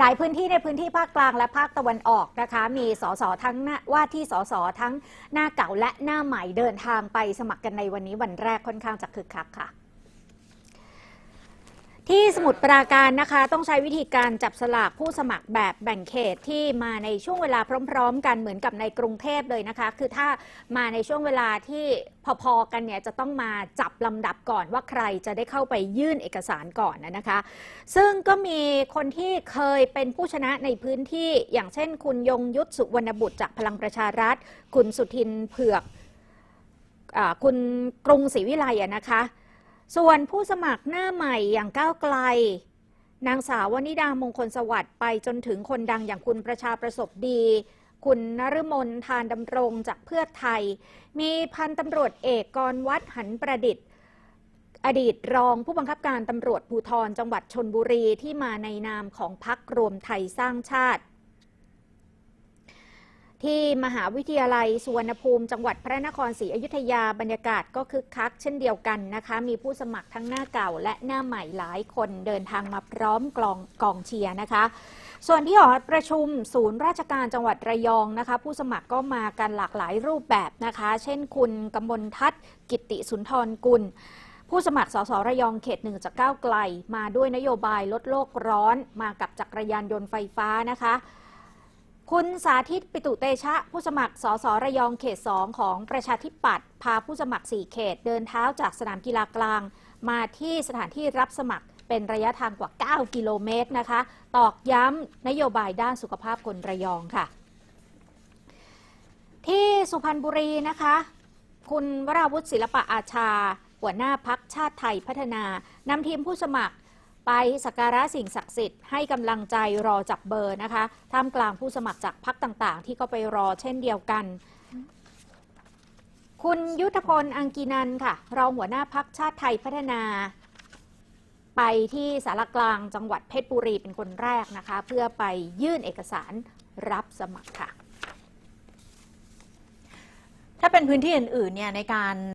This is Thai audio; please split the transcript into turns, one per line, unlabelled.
หลายพื้นที่ในพื้นที่ภาคกลางและภาคตะวันออกนะคะ มีสสทั้งน้าว่าที่สสทั้งหน้าเก่าและหน้าใหม่เดินทางไปสมัครกันในวันนี้วันแรกค่อนข้างจะคึกคักค่ะ ที่สมุทรปราการนะคะ ต้องใช้วิธีการจับสลากผู้สมัครแบบแบ่งเขตที่มาในช่วงเวลาพร้อม ๆ กันเหมือนกับในกรุงเทพเลยนะคะ คือถ้ามาในช่วงเวลาที่พอๆกันเนี่ยจะต้องมาจับลำดับก่อนว่าใครจะได้เข้าไปยื่นเอกสารก่อนนะคะ ซึ่งก็มีคนที่เคยเป็นผู้ชนะในพื้นที่อย่างเช่น คุณยงยุทธสุวรรณบุตรจากพลังประชารัฐ คุณสุทินเผือกอคุณกรุงศรีวิไลอะนะคะ ส่วนผู้สมัครหน้าใหม่อย่างก้าวไกล นางสาววนิดามงคลสวัสดิ์ไปจนถึงคนดังอย่างคุณประชาประสบดี คุณนฤมลทานดำรงจากเพื่อไทย มีพันตำรวจเอกกรวัดหันประดิษฐ์ อดีตรองผู้บังคับการตำรวจภูธรจังหวัดชนบุรีที่มาในนามของพักรวมไทยสร้างชาติ ที่มหาวิทยาลัยสุวรรณภูมิ จังหวัดพระนครศรีอยุธยาบรรยากาศก็คึกคักเช่นเดียวกันนะคะ มีผู้สมัครทั้งหน้าเก่าและหน้าใหม่หลายคนเดินทางมาพร้อมกลองกองเชียร์นะคะ ส่วนที่หอประชุมศูนย์ราชการจังหวัดระยองนะคะ ผู้สมัครก็มากันหลากหลายรูปแบบนะคะ เช่นคุณกมลทัศน์ กิติสุนทรกุลผู้สมัครสสระยองเขตหนึ่งจากก้าวไกล มาด้วยนโยบายลดโลกร้อนมากับจักรยานยนต์ไฟฟ้านะคะ คุณสาธิตปิตุเตชะ ผู้สมัครสสระยองเขต 2 ของประชาธิปัตย์พาผู้สมัคร 4 เขต เดินเท้าจากสนามกีฬากลาง มาที่สถานที่รับสมัครเป็นระยะทางกว่า 9 กิโลเมตรนะคะ ตอกย้ำนโยบายด้านสุขภาพคนระยองค่ะ ที่สุพรรณบุรีนะคะ คุณวราวุฒิศิลปะอาชา หัวหน้าพักชาติไทยพัฒนานำทีมผู้สมัคร ไปสักการะสิ่งศักดิ์สิทธิ์ให้กำลังใจรอจับเบอร์นะคะ ท่ามกลางผู้สมัครจากพักต่างๆ ที่ก็ไปรอเช่นเดียวกัน คุณยุทธพลอังกีนันค่ะ รองหัวหน้าพักชาติไทยพัฒนา ไปที่สารกลางจังหวัดเพชรบุรีเป็นคนแรกนะคะ เพื่อไปยื่นเอกสารรับสมัครค่ะ
ถ้าเป็นพื้นที่อื่นๆเนี่ยในการ